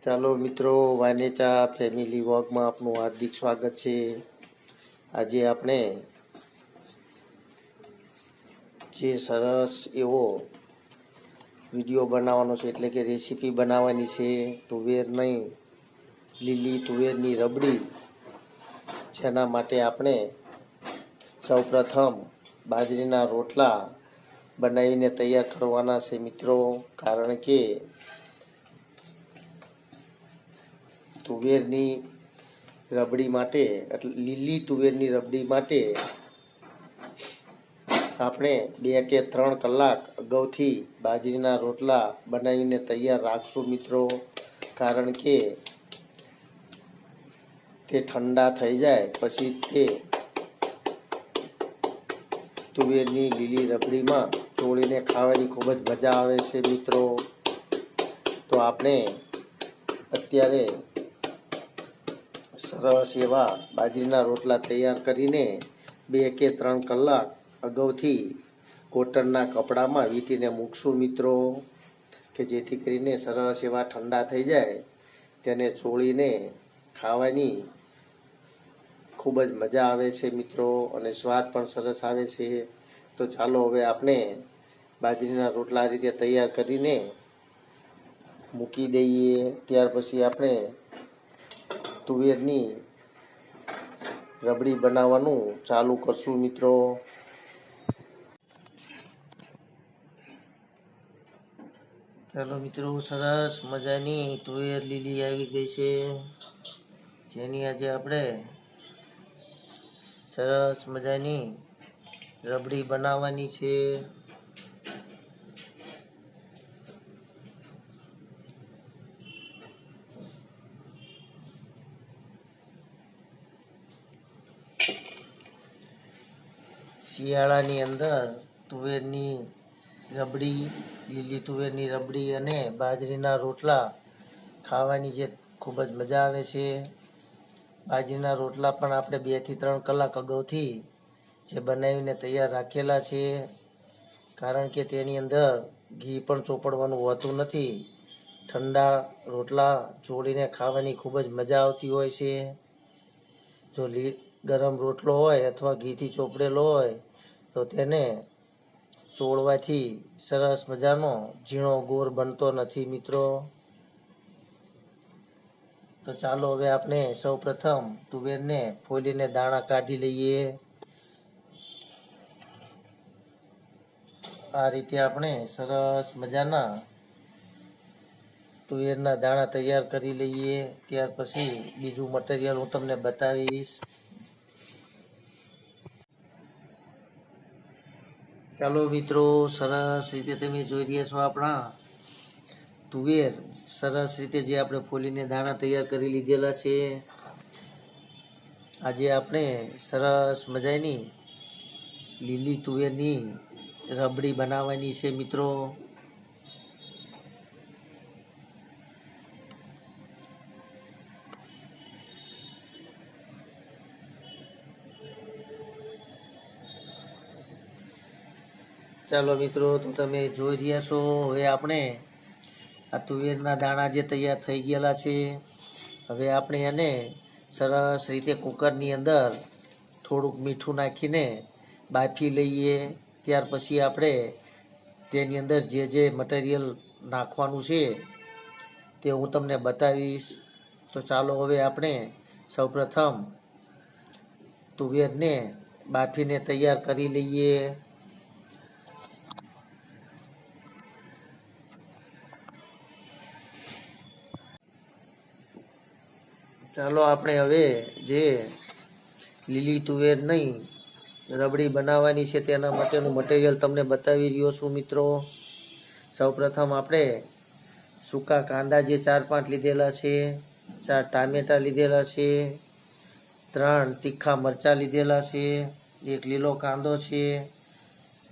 ચાલો મિત્રો, વાનેચા ફેમિલી વોકમાં આપનું હાર્દિક સ્વાગત છે. આજે આપણે જે સરસ એવો વીડિયો બનાવવાનો છે, એટલે કે રેસીપી બનાવવાની છે, તુવેર નહીં, લીલી તુવેરની રબડી, જેના માટે આપણે સૌપ્રથમ બાજરીના રોટલા બનાવીને તૈયાર કરવાના છે મિત્રો. કારણ કે તુવેરની રબડી માટે, એટલે લીલી તુવેરની રબડી માટે આપણે બે કે ત્રણ કલાક અગાઉથી બાજરીના રોટલા બનાવીને તૈયાર રાખશું મિત્રો. કારણ કે તે ઠંડા થઈ જાય, પછી તે તુવેરની લીલી રબડીમાં ચોળીને ખાવાની ખૂબ જ મજા આવે છે મિત્રો. તો આપણે અત્યારે સરસ એવા બાજરીના રોટલા તૈયાર કરીને બે કે ત્રણ કલાક અગાઉથી કોટનના કપડામાં વીંટીને મૂકશું મિત્રો, કે જેથી કરીને સરસ એવા ઠંડા થઈ જાય. તેને ચોળીને ખાવાની ખૂબ જ મજા આવે છે મિત્રો અને સ્વાદ પણ સરસ આવે છે. તો ચાલો હવે આપણે બાજરીના રોટલા રીતે તૈયાર કરીને મૂકી દઈએ. ત્યાર પછી આપણે તુવેરની રબડી બનાવવાનું ચાલુ કરશું મિત્રો. ચાલો મિત્રો, સરસ મજાની તુવેર લીલી આવી ગઈ છે. જેની આજે આપણે સરસ મજાની રબડી બનાવવાની છે. શિયાળાની અંદર તુવેરની રબડી, લીલી તુવેરની રબડી અને બાજરીના રોટલા ખાવાની જે ખૂબ જ મજા આવે છે. બાજરીના રોટલા પણ આપણે બેથી ત્રણ કલાક અગાઉથી જે બનાવીને તૈયાર રાખેલા છે. કારણ કે તેની અંદર ઘી પણ ચોપડવાનું હોતું નથી. ઠંડા રોટલા ચોળીને ખાવાની ખૂબ જ મજા આવતી હોય છે. જો લી, ગરમ રોટલો હોય અથવા ઘીથી ચોપડેલો હોય તો તેને ચોળવાથી સરસ મજાનો ઝીણો ગોળ બનતો નથી, મિત્રો. તો ચાલો હવે આપણે સૌ પ્રથમ તુવેરને ફોલીને દાણા કાઢી લઈએ. આ રીતે આપણે સરસ મજાના તુવેરના દાણા તૈયાર કરી લઈએ. ત્યાર પછી બીજું મટીરિયલ હું તમને બતાવીશ. ચાલો મિત્રો, સરસ રીતે તમે જોઈ રહ્યા છો આપણા તુવેર. સરસ રીતે જે આપણે ફોલીને દાણા તૈયાર કરી લીધેલા છે. આજે આપણે સરસ મજાની લીલી તુવેરની રબડી બનાવવાની છે મિત્રો. ચાલો મિત્રો, તો તમે જોઈ રહ્યા છો, હવે આપણે આ તુવેરના દાણા જે તૈયાર થઈ ગયેલા છે, હવે આપણે એને સરસ રીતે કુકરની અંદર થોડુંક મીઠું નાખીને બાફી લઈએ, ત્યાર પછી આપણે તેની અંદર જે જે મટીરિયલ નાખવાનું છે, તે હું તમને બતાવીશ. તો ચાલો હવે આપણે સૌપ્રથમ તુવેરને બાફીને તૈયાર કરી લઈએ. ચાલો આપણે હવે જે લીલી તુવેર નહીં, રબડી બનાવવાની છે તેના માટેનું મટીરિયલ તમને બતાવી રહ્યો છું મિત્રો. સૌપ્રથમ આપણે સૂકા કાંદા જે ચાર પાંચ લીધેલા છે, ચાર ટામેટાં લીધેલા છે, ત્રણ તીખા મરચાં લીધેલા છે, એક લીલો કાંદો છે,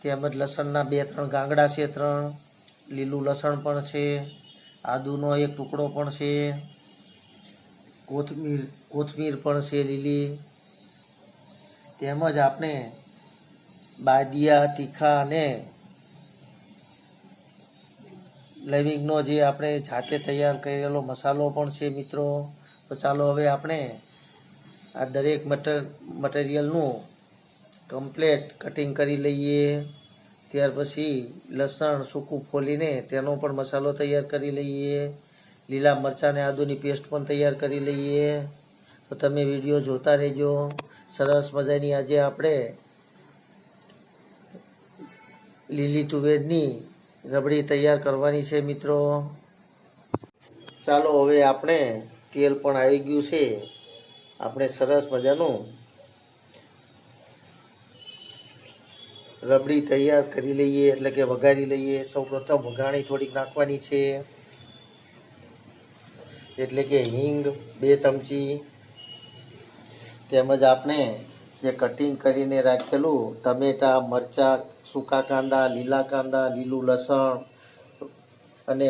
તેમજ લસણના બે ત્રણ ગાંગડા છે ત્રણ, લીલું લસણ પણ છે, આદુનો એક ટુકડો પણ છે. કોથમીર કોથમીર પણ છે લીલી. તેમજ આપણે બાદિયા, તીખા અને લવિંગનો જે આપણે જાતે તૈયાર કરેલો મસાલો પણ છે મિત્રો. તો ચાલો હવે આપણે આ દરેક મટર, મટીરિયલનું કમ્પ્લેટ કટિંગ કરી લઈએ. ત્યાર પછી લસણ સૂકું ફોલીને તેનો પણ મસાલો તૈયાર કરી લઈએ. લીલા મરચાં અને આદુની પેસ્ટ પણ તૈયાર કરી લઈએ. તો તમે વીડિયો જોતા રહેજો. સરસ મજાની આજે આપણે લીલી તુવેરની રબડી તૈયાર કરવાની છે મિત્રો. ચાલો હવે આપણે તેલ પણ આવી ગયું છે. આપણે સરસ મજાનું રબડી તૈયાર કરી લઈએ, એટલે કે વઘારી લઈએ. સૌપ્રથમ વઘાણી થોડીક નાખવાની છે. એટલે કે હિંગ, બે ચમચી. તેમજ આપણે જે કટિંગ કરીને રાખેલું, ટમેટાં, મરચાં, સૂકા કાંદા, લીલા કાંદા, લીલું લસણ અને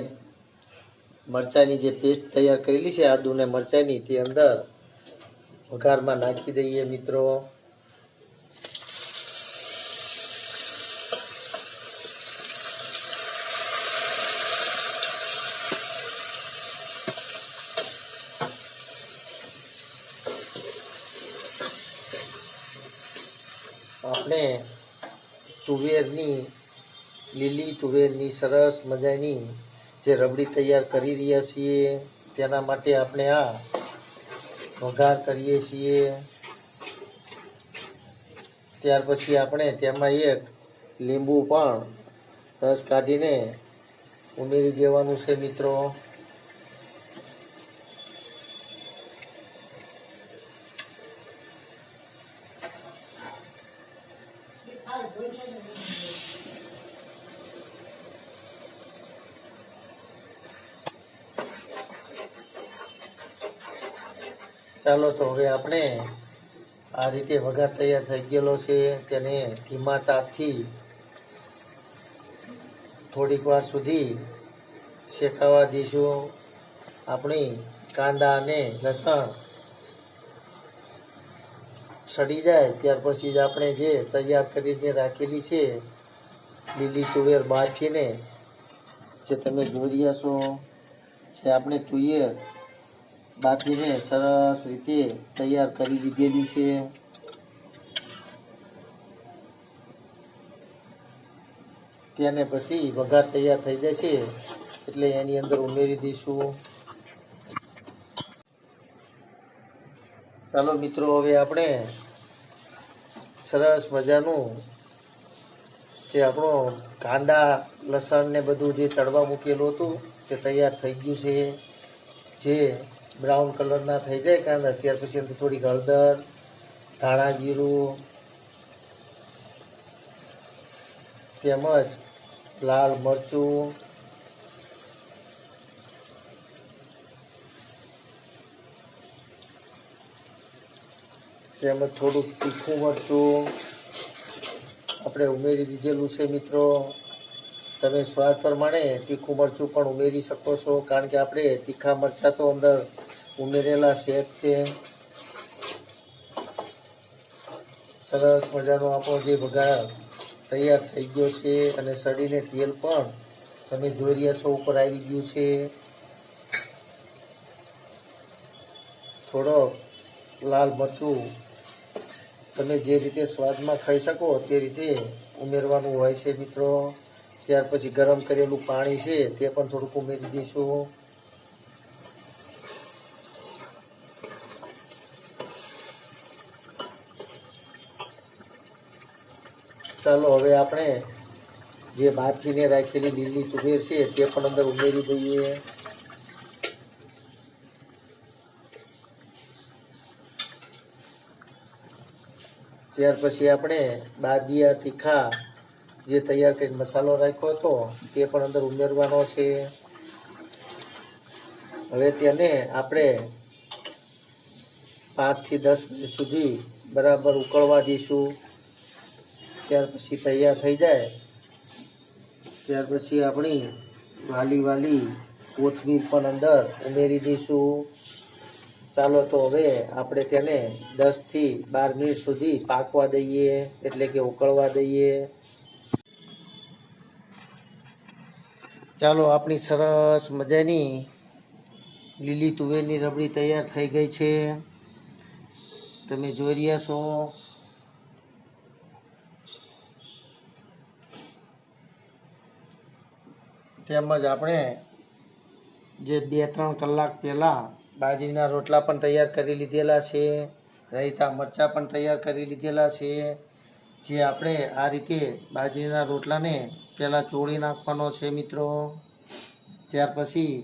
મરચાંની જે પેસ્ટ તૈયાર કરેલી છે, આદુને મરચાંની તે અંદર વઘારમાં નાખી દઈએ મિત્રો. આપણે તુવેરની, લીલી તુવેરની સરસ મજાની જે રબડી તૈયાર કરી રહ્યા છીએ, તેના માટે આપણે આ વઘાર કરીએ છીએ. ત્યાર પછી આપણે તેમાં એક લીંબુ પણ રસ કાઢીને ઉમેરી દેવાનું છે મિત્રો. ચાલો તો હવે આપણે આ રીતે વઘાર તૈયાર થઈ ગયેલો છે તેને ધીમા તાપથી થોડીક વાર સુધી શેકાવા દઈશું. આપણી કાંદા અને લસણ સડી જાય ત્યાર પછી જ આપણે જે તૈયાર કરીને રાખેલી છે, લીલી તુવેર બાફીને, જે તમે જોઈ રહ્યા છો, જે આપણે તુવેર બાફીને સરસ રીતે તૈયાર કરી લીધેલી છે. તેને પછી વઘાર તૈયાર થઈ જશે એટલે એની અંદર ઉમેરી દઈશું. ચાલો મિત્રો, હવે આપણે સરસ મજાનું જે આપણો કાંદા લસણ ને બધું જે તળવા મૂકેલું હતું તે તૈયાર થઈ ગયું છે. જે બ્રાઉન કલરના થઈ જાય કાંદા અત્યાર પછી અંદર થોડીક હળદર, ધાણા જીરું, તેમજ લાલ મરચું, તેમજ થોડુંક તીખું મરચું. આપણે ઉમેરી દીધેલું છે મિત્રો. તમે સ્વાદ પ્રમાણે તીખું મરચું પણ ઉમેરી શકો છો, કારણ કે આપણે તીખા મરચાં તો અંદર ઉમેરેલા છે સરસ મજાનો આપણો જે વઘાર તૈયાર થઈ ગયો છે અને સડીને તેલ પણ તમે જોઈ રહ્યા છો ઉપર આવી ગયું છે. થોડો લાલ મરચું તમે જે રીતે સ્વાદમાં ખાઈ શકો તે રીતે ઉમેરવાનું હોય છે મિત્રો. ત્યાર પછી ગરમ કરેલું પાણી છે, તે પણ થોડુંક ઉમેરી દઈશું. ચાલો, હવે આપણે જે બાફીને રાખેલી લીલી તુવેર છે, તે પણ અંદર ઉમેરી દઈએ. ત્યાર પછી આપણે બાદિયા તીખા જે તૈયાર કરીને મસાલો રાખ્યો હતો, તે પણ અંદર ઉમેરવાનો છે. હવે તેને આપણે પાંચથી દસ મિનિટ સુધી બરાબર ઉકળવા દઈશું. ત્યાર પછી તૈયાર થઈ જાય. ત્યાર પછી આપણી વાલી વાલી કોથમીર પણ અંદર ઉમેરી દઈશું. ચાલો તો હવે આપણે તેને દસથી બાર મિનિટ સુધી પાકવા દઈએ, એટલે કે ઉકળવા દઈએ. ચાલો, આપણી સરસ મજાની લીલી તુવેરની રબડી તૈયાર થઈ ગઈ છે. તમે જોઈ રહ્યા છો. તેમજ આપણે જે બે ત્રણ કલાક પહેલાં બાજરીના રોટલા પણ તૈયાર કરી લીધેલા છે. રાયતા મરચાં પણ તૈયાર કરી લીધેલા છે. જે આપણે આ રીતે બાજરીના રોટલાને પહેલાં ચોળી નાખવાનો છે મિત્રો. ત્યાર પછી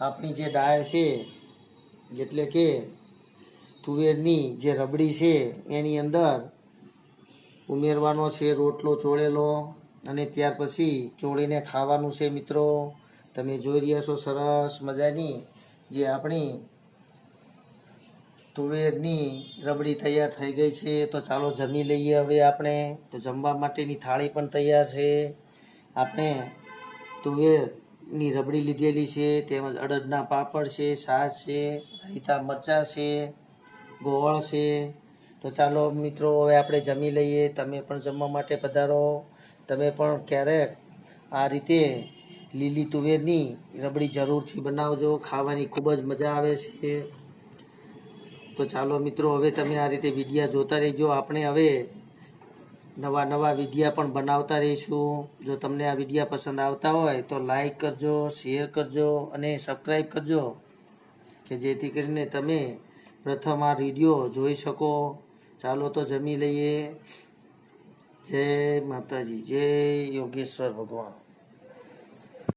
આપણી જે ડાળ છે, એટલે કે તુવેરની જે રબડી છે, એની અંદર ઉમેરવાનો છે રોટલો ચોળેલો અને ત્યાર પછી ચોળીને ખાવાનું છે મિત્રો. તમે જોઈ રહ્યા છો સરસ મજાની જે આપણી તુવેરની રબડી તૈયાર થઈ ગઈ છે. તો ચાલો જમી લઈએ હવે આપણે. તો જમવા માટેની થાળી પણ તૈયાર છે. આપણે તુવેરની રબડી લીધેલી છે, તેમજ અડદના પાપડ છે, છાશ છે, રાયતા મરચાં છે, ગોળ છે. તો ચાલો મિત્રો, હવે આપણે જમી લઈએ. તમે પણ જમવા માટે પધારો. તમે પણ ક્યારેક આ રીતે લીલી તુવેરની રબડી જરૂરથી બનાવજો. ખાવાની ખૂબ જ મજા આવે છે. તો ચાલો મિત્રો, હવે તમે આ રીતે વિડીયા જોતા રહેજો. આપણે હવે નવા નવા વિડીયા પણ બનાવતા રહીશું. જો તમને આ વિડીયા પસંદ આવતા હોય તો લાઈક કરજો શેર કરજો અને સબસ્ક્રાઈબ કરજો, કે જેથી કરીને તમે પ્રથમ આ વીડિયો જોઈ શકો. ચાલો તો જમી લઈએ. જય માતાજી, જય યોગેશ્વર ભગવાન.